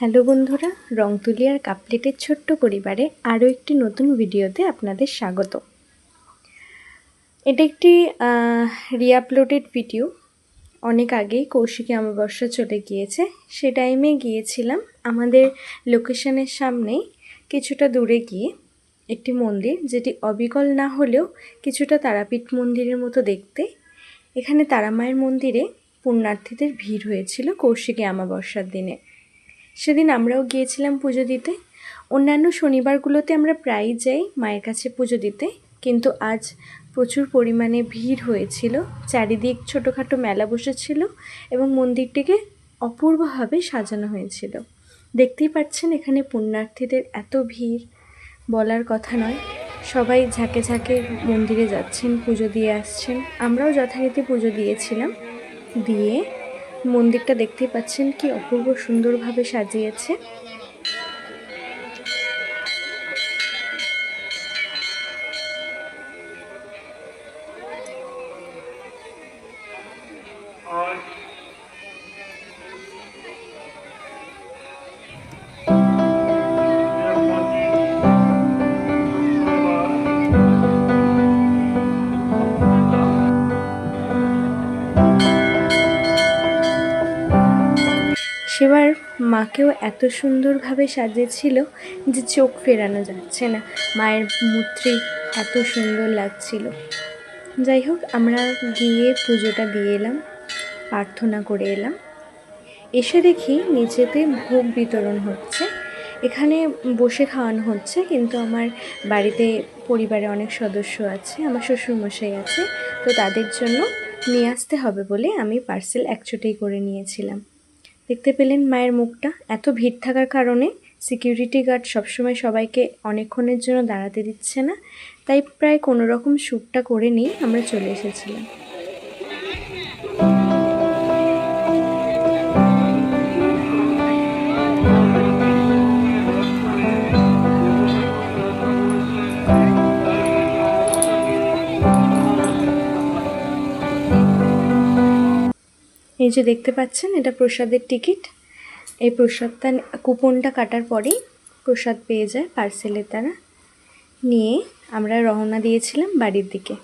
Hello বন্ধুরা রং তুলি আর কাপলেটের ছোট্ট পরিবারে আরও একটি নতুন ভিডিওতে আপনাদের স্বাগত। এটা একটি রিআপলোডেড ভিডিও। অনেক আগেই কৌশিকী অমাবস্যা চলে গিয়েছে। সে টাইমে গিয়েছিলাম আমাদের লোকেশনের সামনেই কিছুটা দূরে গিয়ে একটি মন্দির, যেটি অবিকল না হলেও কিছুটা তারাপীঠ মন্দিরের মতো দেখতে। এখানে তারামায়ের মন্দিরে পুণ্যার্থীদের ভিড় হয়েছিল কৌশিকী অমাবস্যার দিনে। সেদিন আমরাও গিয়েছিলাম পুজো দিতে। অন্যান্য শনিবারগুলোতে আমরা প্রায়ই যাই মায়ের কাছে পুজো দিতে, কিন্তু আজ প্রচুর পরিমাণে ভিড় হয়েছিল। চারিদিক ছোটোখাটো মেলা বসেছিল এবং মন্দিরটিকে অপূর্বভাবে সাজানো হয়েছিল। দেখতেই পাচ্ছেন এখানে পুণ্যার্থীদের এত ভিড়, বলার কথা নয়। সবাই ঝাঁকে ঝাঁকে মন্দিরে যাচ্ছেন, পুজো দিয়ে আসছেন। আমরাও যথারীতি পুজো দিয়েছিলাম। দিয়ে মন্দিরটা দেখতেই পাচ্ছেন কি অপূর্ব সুন্দরভাবে সাজিয়েছে। সেবার মাকেও এত সুন্দরভাবে সাজিয়েছিল যে চোখ ফেরানো যাচ্ছে না। মায়ের মূর্তি এত সুন্দর লাগছিল। যাই হোক, আমরা গিয়ে পুজোটা দিয়ে এলাম, প্রার্থনা করে এলাম। এসে দেখি নিচেতে ভোগ বিতরণ হচ্ছে। এখানে বসে খাওয়ানো হচ্ছে, কিন্তু আমার বাড়িতে পরিবারে অনেক সদস্য আছে, আমার শ্বশুরমশাই আছে। তো তাদের জন্য নিয়ে আসতে হবে বলে আমি পার্সেল একচোটেই করে নিয়েছিলাম। দেখতে পেলেন মায়ের মুখটা। এত ভিড় থাকার কারণে সিকিউরিটি গার্ড সবসময় সবাইকে অনেকক্ষণের জন্য দাঁড়াতে দিচ্ছে না। তাই প্রায় কোনো রকম শ্যুটটা করে নিয়ে আমরা চলে এসেছিলাম। এই যে দেখতে পাচ্ছেন, এটা প্রসাদের টিকিট। এই প্রসাদটা কুপনটা কাটার পরেই প্রসাদ পেয়ে যায় পার্সেলের দ্বারা। নিয়ে আমরা রওনা দিয়েছিলাম বাড়ির দিকে।